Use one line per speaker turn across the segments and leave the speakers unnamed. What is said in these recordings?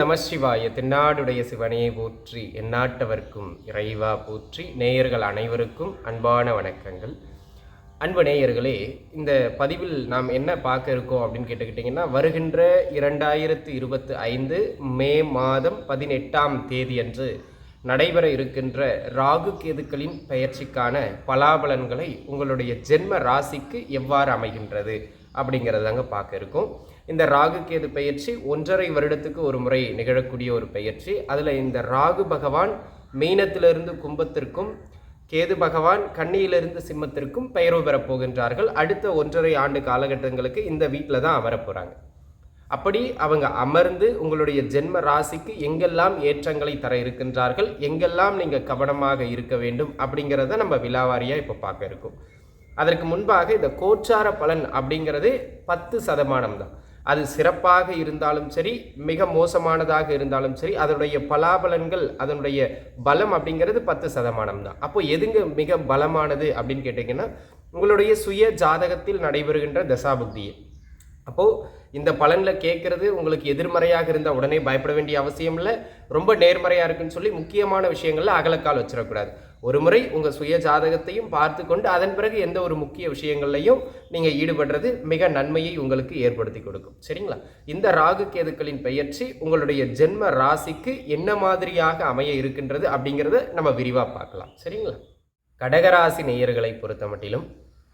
நமசிவாய திருநாடுடைய சிவனையை போற்றி எந்நாட்டவர்க்கும் இறைவா போற்றி நேயர்கள் அனைவருக்கும் அன்பான வணக்கங்கள். அன்பு நேயர்களே இந்த பதிவில் நாம் என்ன பார்க்க இருக்கோம் அப்படின்னு கேட்டுக்கிட்டிங்கன்னா வருகின்ற இரண்டாயிரத்து இருபத்தி ஐந்து மே மாதம் பதினெட்டாம் தேதி அன்று நடைபெற இருக்கின்ற ராகு கேதுக்களின் பயிற்சிக்கான பலாபலன்களை உங்களுடைய ஜென்ம ராசிக்கு எவ்வாறு அமைகின்றது அப்படிங்கிறதாங்க பார்க்க இருக்கோம். இந்த ராகு கேது பெயர்ச்சி ஒன்றரை வருடத்துக்கு ஒரு முறை நிகழக்கூடிய ஒரு பெயர்ச்சி. அதில் இந்த ராகு பகவான் மீனத்திலிருந்து கும்பத்திற்கும் கேது பகவான் கன்னியிலிருந்து சிம்மத்திற்கும் பெயர்வு பெறப்போகின்றார்கள் அடுத்த ஒன்றரை ஆண்டு காலகட்டங்களுக்கு இந்த வீட்டில் தான் அமரப்போகிறாங்க அப்படி அவங்க அமர்ந்து உங்களுடைய ஜென்ம ராசிக்கு எங்கெல்லாம் ஏற்றங்களை தர இருக்கின்றார்கள் எங்கெல்லாம் நீங்கள் கவனமாக இருக்க வேண்டும் அப்படிங்கிறத நம்ம விலாவாரியாக இப்போ பார்க்க இருக்கோம். அதற்கு முன்பாக இந்த கோச்சார பலன் அப்படிங்கிறது பத்து சதமானம் தான். அது சிறப்பாக இருந்தாலும் சரி மிக மோசமானதாக இருந்தாலும் சரி அதனுடைய பலாபலன்கள் அதனுடைய பலம் அப்படிங்கிறது பத்து சதமானம் தான். அப்போ எதுங்க மிக பலமானது அப்படின்னு கேட்டிங்கன்னா உங்களுடைய சுய ஜாதகத்தில் நடைபெறுகின்ற தசாபுக்தியை. அப்போது இந்த பலனில் கேட்குறது உங்களுக்கு எதிர்மறையாக இருந்தால் உடனே பயப்பட வேண்டிய அவசியம் இல்லை. ரொம்ப நேர்மறையாக இருக்குன்னு சொல்லி முக்கியமான விஷயங்களில் அகலக்கால் வச்சிடக்கூடாது. ஒரு முறை உங்கள் சுய ஜாதகத்தையும் பார்த்து கொண்டு அதன் பிறகு எந்த ஒரு முக்கிய விஷயங்கள்லையும் நீங்கள் ஈடுபடுறது மிக நன்மையை உங்களுக்கு ஏற்படுத்தி கொடுக்கும். சரிங்களா? இந்த ராகு கேதுக்களின் பெயர்ச்சி உங்களுடைய ஜென்ம ராசிக்கு என்ன மாதிரியாக அமைய இருக்கின்றது அப்படிங்கிறத நம்ம விரிவாக பார்க்கலாம். சரிங்களா? கடகராசி நேயர்களை பொறுத்த மட்டிலும்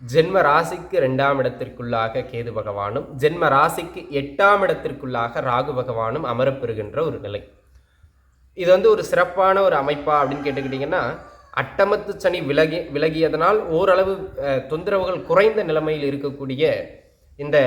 ஜென்ம ராசிக்கு ரெண்டாம் இடத்திற்குள்ளாக கேது பகவானும் ஜென்ம ராசிக்கு எட்டாம் இடத்திற்குள்ளாக ராகு பகவானும் அமரப்பெறுகின்ற ஒரு நிலை. இது வந்து ஒரு சிறப்பான ஒரு அமைப்பா அப்படின்னு கேட்டுக்கிட்டிங்கன்னா அட்டமத்து சனி விலகி விலகியதனால் ஓரளவு தொந்தரவுகள் குறைந்த நிலைமையில் இருக்கக்கூடிய இந்த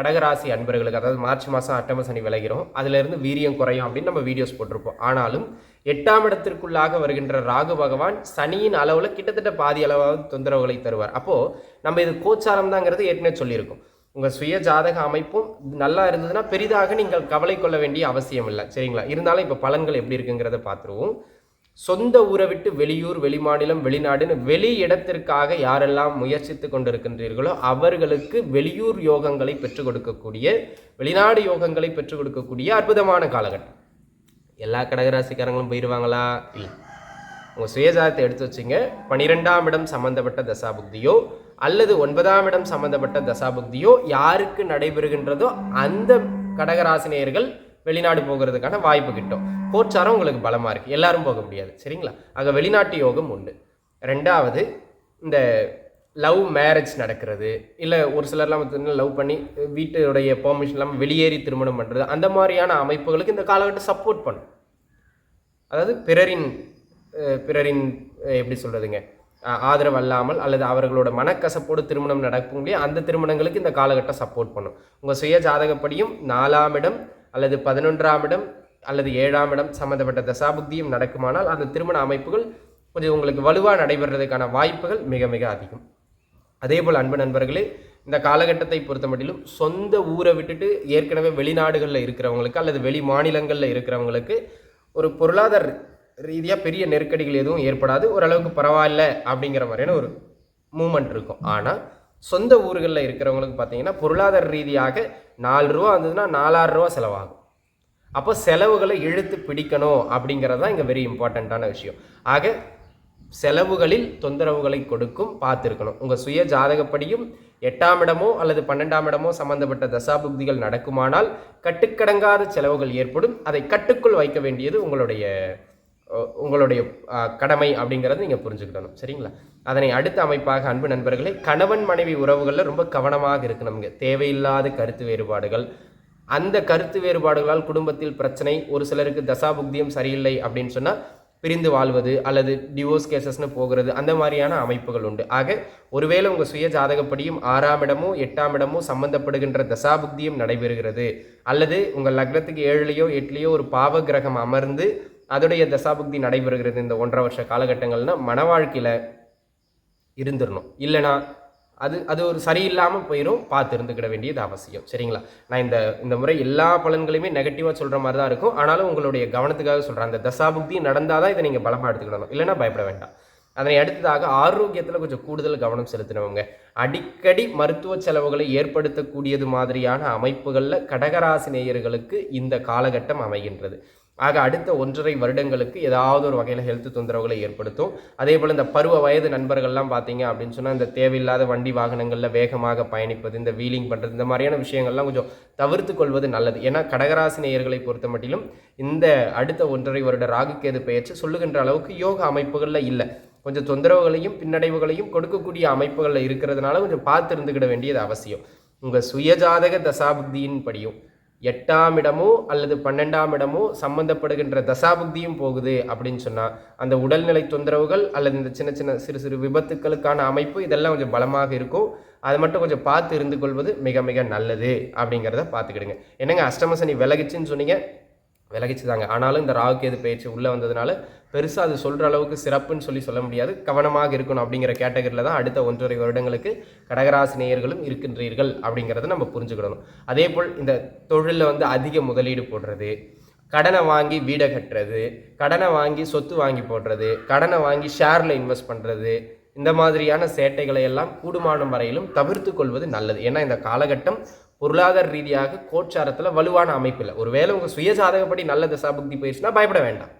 கடகராசி அன்பர்களுக்கு அதாவது மார்ச் மாதம் அட்டம சனி விளைகிறோம் அதிலிருந்து வீரியம் குறையும் அப்படின்னு நம்ம வீடியோஸ் போட்டிருப்போம் ஆனாலும் எட்டாம் இடத்திற்குள்ளாக வருகின்ற ராகு பகவான் சனியின் அளவில் கிட்டத்தட்ட பாதி அளவாவது தொந்தரவுகளை தருவார். அப்போது நம்ம இது கோச்சாரம் தாங்கிறது ஏற்கனவே சொல்லியிருக்கோம். உங்கள் சுய ஜாதக அமைப்பும் நல்லா இருந்ததுன்னா பெரிதாக நீங்கள் கவலை கொள்ள வேண்டிய அவசியம் இல்லை. சரிங்களா? இருந்தாலும் இப்போ பலன்கள் எப்படி இருக்குங்கிறத பார்த்துருவோம். சொந்த ஊரை விட்டு வெளியூர் வெளிமாநிலம் வெளிநாடுன்னு வெளி இடத்திற்காக யாரெல்லாம் முயற்சித்து கொண்டிருக்கின்றீர்களோ அவர்களுக்கு வெளியூர் யோகங்களை பெற்றுக் கொடுக்கக்கூடிய வெளிநாடு யோகங்களை பெற்றுக் கொடுக்கக்கூடிய அற்புதமான காலகட்டம். எல்லா கடகராசிக்காரங்களும் போயிடுவாங்களா இல்லை. உங்கள் சுயஜாதத்தை எடுத்து வச்சிங்க. பனிரெண்டாம் இடம் சம்பந்தப்பட்ட தசாபுக்தியோ அல்லது ஒன்பதாம் இடம் சம்பந்தப்பட்ட தசாபுக்தியோ யாருக்கு நடைபெறுகின்றதோ அந்த கடகராசினியர்கள் வெளிநாடு போகிறதுக்கான வாய்ப்பு கிட்டும். கோச்சாரம் உங்களுக்கு பலமாக இருக்குது எல்லாரும் போக முடியாது. சரிங்களா? ஆக வெளிநாட்டு யோகம் உண்டு. ரெண்டாவது இந்த லவ் மேரேஜ் நடக்கிறது. இல்லை ஒரு சிலர்லாம் பார்த்தீங்கன்னா லவ் பண்ணி வீட்டுடைய பெர்மிஷன் இல்லாமல் வெளியேறி திருமணம் பண்ணுறது அந்த மாதிரியான அமைப்புகளுக்கு இந்த காலகட்டம் சப்போர்ட் பண்ணும். அதாவது பிறரின் பிறரின் எப்படி சொல்கிறதுங்க ஆதரவு அல்லாமல் அல்லது அவர்களோட மனக்கசப்போடு திருமணம் நடக்கும் அந்த திருமணங்களுக்கு இந்த காலகட்டம் சப்போர்ட் பண்ணும். உங்கள் சுய ஜாதகப்படியும் நாலாம் இடம் அல்லது பதினொன்றாம் இடம் அல்லது ஏழாம் இடம் சம்மந்தப்பட்ட தசாபுக்தியும் நடக்குமானால் அந்த திருமண அமைப்புகள் கொஞ்சம் உங்களுக்கு வலுவாக நடைபெறுறதுக்கான வாய்ப்புகள் மிக மிக அதிகம். அதே போல் அன்பு நண்பர்களே இந்த காலகட்டத்தை பொறுத்த மட்டிலும் சொந்த ஊரை விட்டுட்டு ஏற்கனவே வெளிநாடுகளில் இருக்கிறவங்களுக்கு அல்லது வெளி மாநிலங்களில் இருக்கிறவங்களுக்கு ஒரு பொருளாதார ரீதியாக பெரிய நெருக்கடிகள் எதுவும் ஏற்படாது. ஓரளவுக்கு பரவாயில்ல அப்படிங்கிற மாதிரியான ஒரு மூமெண்ட் இருக்கும். ஆனால் சொந்த ஊர்களில் இருக்கிறவங்களுக்கு பார்த்தீங்கன்னா பொருளாதார ரீதியாக நாலு ரூபா வந்ததுன்னா நாலாயிரம் ரூபா செலவாகும். அப்போ செலவுகளை இழுத்து பிடிக்கணும் அப்படிங்கிறது தான் இங்கே வெரி இம்பார்ட்டண்ட்டான விஷயம். ஆக செலவுகளில் தொந்தரவுகளை கொடுக்கும் பார்த்துருக்கணும். உங்கள் சுய ஜாதகப்படியும் எட்டாம் இடமோ அல்லது பன்னெண்டாம் இடமோ சம்பந்தப்பட்ட தசாபுக்திகள் நடக்குமானால் கட்டுக்கடங்காத செலவுகள் ஏற்படும். அதை கட்டுக்குள் வைக்க வேண்டியது உங்களுடைய உங்களுடைய கடமை அப்படிங்கிறத நீங்கள் புரிஞ்சுக்கிடணும். சரிங்களா? அதனை அடுத்த அமைப்பாக அன்பு நண்பர்களே கணவன் மனைவி உறவுகளில் ரொம்ப கவனமாக இருக்கணுங்க தேவையில்லாத கருத்து வேறுபாடுகள். அந்த கருத்து வேறுபாடுகளால் குடும்பத்தில் பிரச்சனை ஒரு சிலருக்கு தசாபுக்தியும் சரியில்லை அப்படின்னு சொன்னால் பிரிந்து வாழ்வது அல்லது டிவோர்ஸ் கேசஸ்னு போகிறது அந்த மாதிரியான அமைப்புகள் உண்டு. ஆக ஒருவேளை உங்கள் சுய ஜாதகப்படியும் ஆறாம் இடமோ எட்டாம் இடமோ சம்பந்தப்படுகின்ற தசாபுக்தியும் நடைபெறுகிறது. அல்லது உங்கள் லக்னத்துக்கு ஏழுலேயோ எட்டுலேயோ ஒரு பாவ கிரகம் அமர்ந்து அதோடைய தசாபக்தி நடைபெறுகிறது இந்த ஒன்றரை வருஷ காலகட்டங்கள்னா மன வாழ்க்கையில் இருந்துடணும் இல்லைனா அது அது ஒரு சரியில்லாமல் போயிடும் பார்த்து இருந்துக்கிட வேண்டியது அவசியம். சரிங்களா? நான் இந்த இந்த முறை எல்லா பலன்களையுமே நெகட்டிவாக சொல்கிற மாதிரி தான் இருக்கும். ஆனாலும் உங்களுடைய கவனத்துக்காக சொல்கிறேன் அந்த தசாபுக்தி நடந்தால் தான் இதை நீங்கள் பலமாக எடுத்துக்கிடணும். இல்லைன்னா பயப்பட வேண்டாம். அதனை அடுத்ததாக ஆரோக்கியத்தில் கொஞ்சம் கூடுதல் கவனம் செலுத்தினவங்க. அடிக்கடி மருத்துவ செலவுகளை ஏற்படுத்தக்கூடியது மாதிரியான அமைப்புகளில் கடகராசி நேயர்களுக்கு இந்த காலகட்டம் அமைகின்றது. ஆக அடுத்த ஒன்றரை வருடங்களுக்கு ஏதாவது ஒரு வகையில் ஹெல்த் தொந்தரவுகளை ஏற்படுத்தும். அதே போல் இந்த பருவ வயது நண்பர்கள்லாம் பார்த்தீங்க அப்படின்னு சொன்னால் இந்த தேவையில்லாத வண்டி வாகனங்களில் வேகமாக பயணிப்பது இந்த வீலிங் பண்ணுறது இந்த மாதிரியான விஷயங்கள்லாம் கொஞ்சம் தவிர்த்து கொள்வது நல்லது. ஏன்னா கடகராசி நேயர்களை பொறுத்த மட்டிலும் இந்த அடுத்த ஒன்றரை வருட ராகுக்கேது பெயர்ச்சி சொல்லுகின்ற அளவுக்கு யோக அமைப்புகளில் இல்லை. கொஞ்சம் தொந்தரவுகளையும் பின்னடைவுகளையும் கொடுக்கக்கூடிய அமைப்புகளில் இருக்கிறதுனால கொஞ்சம் பார்த்து இருந்துக்கிட வேண்டியது அவசியம். உங்கள் சுயஜாதக தசாபுக்தியின் படியும் எட்டாம் இடமோ அல்லது பன்னெண்டாம் இடமோ சம்பந்தப்படுகின்ற தசாபுக்தியும் போகுது அப்படின்னு சொன்னால் அந்த உடல்நிலை தொந்தரவுகள் அல்லது இந்த சின்ன சின்ன சிறு சிறு விபத்துக்களுக்கான அமைப்பு இதெல்லாம் கொஞ்சம் பலமாக இருக்கும். அதை மட்டும் கொஞ்சம் பார்த்து இருந்து கொள்வது மிக மிக நல்லது அப்படிங்கிறத பார்த்துக்கிடுங்க. என்னங்க அஷ்டமசனி விலகிச்சுன்னு சொன்னீங்க? விலகிச்சு தாங்க ஆனாலும் இந்த ராகுகேது பயிற்சி உள்ளே வந்ததுனால பெருசாக அது சொல்கிற அளவுக்கு சிறப்புன்னு சொல்லி சொல்ல முடியாது. கவனமாக இருக்கணும் அப்படிங்கிற கேட்டகரியில் தான் அடுத்த ஒன்றரை வருடங்களுக்கு கடகராசி நேயர்களும் இருக்கின்றீர்கள் அப்படிங்கிறத நம்ம புரிஞ்சுக்கிடணும். அதே போல் இந்த தொழிலில் வந்து அதிக முதலீடு போடுறது கடனை வாங்கி வீடை கட்டுறது கடனை வாங்கி சொத்து வாங்கி போடுறது கடனை வாங்கி ஷேரில் இன்வெஸ்ட் பண்ணுறது இந்த மாதிரியான சேட்டைகளை எல்லாம் கூடுமானம் வரையிலும் தவிர்த்து கொள்வது நல்லது. ஏன்னா இந்த காலகட்டம் பொருளாதார ரீதியாக கோச்சாரத்தில் வலுவான அமைப்பில். ஒருவேளை உங்கள் சுயசாதகப்படி நல்ல தசாபுக்தி போயிடுச்சுன்னா பயப்பட வேண்டாம்.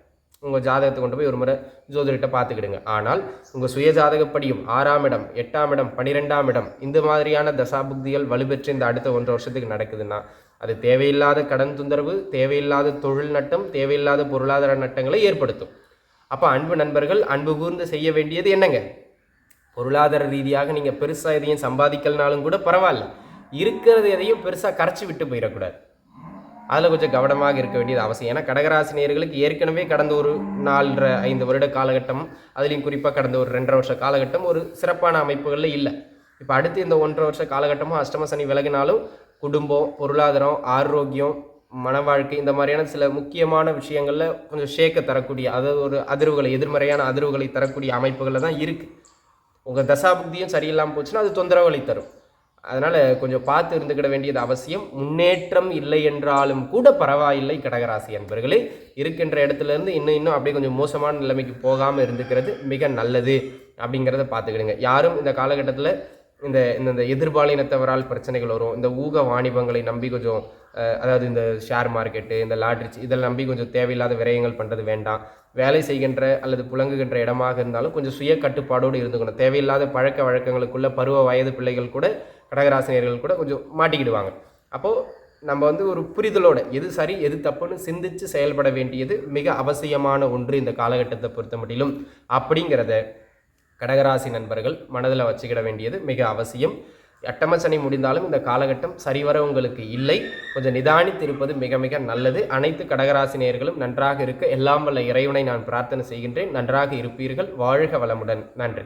உங்கள் ஜாதகத்தை கொண்டு போய் ஒரு முறை ஜோதிடர்கிட்ட பார்த்துக்கிடுங்க. ஆனால் உங்கள் சுய ஜாதகப்படியும் ஆறாம் இடம் எட்டாம் இடம் பன்னிரெண்டாம் இடம் இந்த மாதிரியான தசாபுக்திகள் வலுப்பெற்று இந்த அடுத்த ஒன்றரை வருஷத்துக்கு நடக்குதுன்னா அது தேவையில்லாத கடன் தொந்தரவு தேவையில்லாத தொழில் நட்டம் தேவையில்லாத பொருளாதார நட்டங்களை ஏற்படுத்தும். அப்போ அன்பு நண்பர்கள் அன்பு கூர்ந்து செய்ய வேண்டியது என்னங்க? பொருளாதார ரீதியாக நீங்கள் பெருசாக எதையும் சம்பாதிக்கலனாலும் கூட பரவாயில்ல. இருக்கிறது எதையும் பெருசாக கரைச்சி விட்டு போயிடக்கூடாது. அதில் கொஞ்சம் கவனமாக இருக்க வேண்டியது அவசியம். ஏன்னா கடகராசினியர்களுக்கு ஏற்கனவே கடந்த ஒரு நாலரை ஐந்து வருட காலகட்டம் அதுலேயும் குறிப்பாக கடந்த ஒரு ரெண்டரை வருஷ காலகட்டம் ஒரு சிறப்பான அமைப்புகளில் இல்லை. இப்போ அடுத்து இந்த ஒன்றரை வருஷ காலகட்டமும் அஷ்டம சனி விலகினாலும் குடும்பம் பொருளாதாரம் ஆரோக்கியம் மன வாழ்க்கை இந்த மாதிரியான சில முக்கியமான விஷயங்களில் கொஞ்சம் ஷேக்க தரக்கூடிய அதாவது ஒரு அதிர்வுகளை எதிர்மறையான அதிர்வுகளை தரக்கூடிய அமைப்புகளில் தான் இருக்குது உங்கள் தசாபுக்தியும் சரியில்லாமல் போச்சுன்னா அது தொந்தரவுகளை தரும். அதனால் கொஞ்சம் பார்த்து இருந்துக்கிட வேண்டியது அவசியம். முன்னேற்றம் இல்லை என்றாலும் கூட பரவாயில்லை கடகராசி அன்பர்களே. இருக்கின்ற இடத்துல இருந்து இன்னும் இன்னும் அப்படியே கொஞ்சம் மோசமான நிலைமைக்கு போகாமல் இருந்துக்கிறது மிக நல்லது அப்படிங்கிறத பார்த்துக்கிடுங்க. யாரும் இந்த காலகட்டத்தில் இந்த இந்த எதிர்பாலினத்தவரால் பிரச்சனைகள் வரும். இந்த ஊக வாணிபங்களை நம்பி கொஞ்சம் அதாவது இந்த ஷேர் மார்க்கெட்டு இந்த லாட்ரிச் இதெல்லாம் நம்பி கொஞ்சம் தேவையில்லாத விரயங்கள் பண்ணுறது வேண்டாம். வேலை செய்கின்ற அல்லது புழங்குகின்ற இடமாக இருந்தாலும் கொஞ்சம் சுய கட்டுப்பாடோடு இருந்துக்கணும். தேவையில்லாத பழக்க வழக்கங்களுக்குள்ள பருவ வயது பிள்ளைகள் கூட கடகராசினியர்கள் கூட கொஞ்சம் மாட்டிக்கிடுவாங்க. அப்போது நம்ம வந்து ஒரு புரிதலோட எது சரி எது தப்புன்னு சிந்தித்து செயல்பட வேண்டியது மிக அவசியமான ஒன்று இந்த காலகட்டத்தை பொறுத்த மட்டிலும். அப்படிங்கிறத கடகராசி நண்பர்கள் மனதில் வச்சுக்கிட வேண்டியது மிக அவசியம். அட்டமசனி முடிந்தாலும் இந்த காலகட்டம் சரிவர உங்களுக்கு இல்லை. கொஞ்சம் நிதானித்து இருப்பது மிக மிக நல்லது. அனைத்து கடகராசி நேயர்களும் நன்றாக இருக்க எல்லாம் வல்ல இறைவனை நான் பிரார்த்தனை செய்கின்றேன். நன்றாக இருப்பீர்கள். வாழ்க வளமுடன். நன்றி.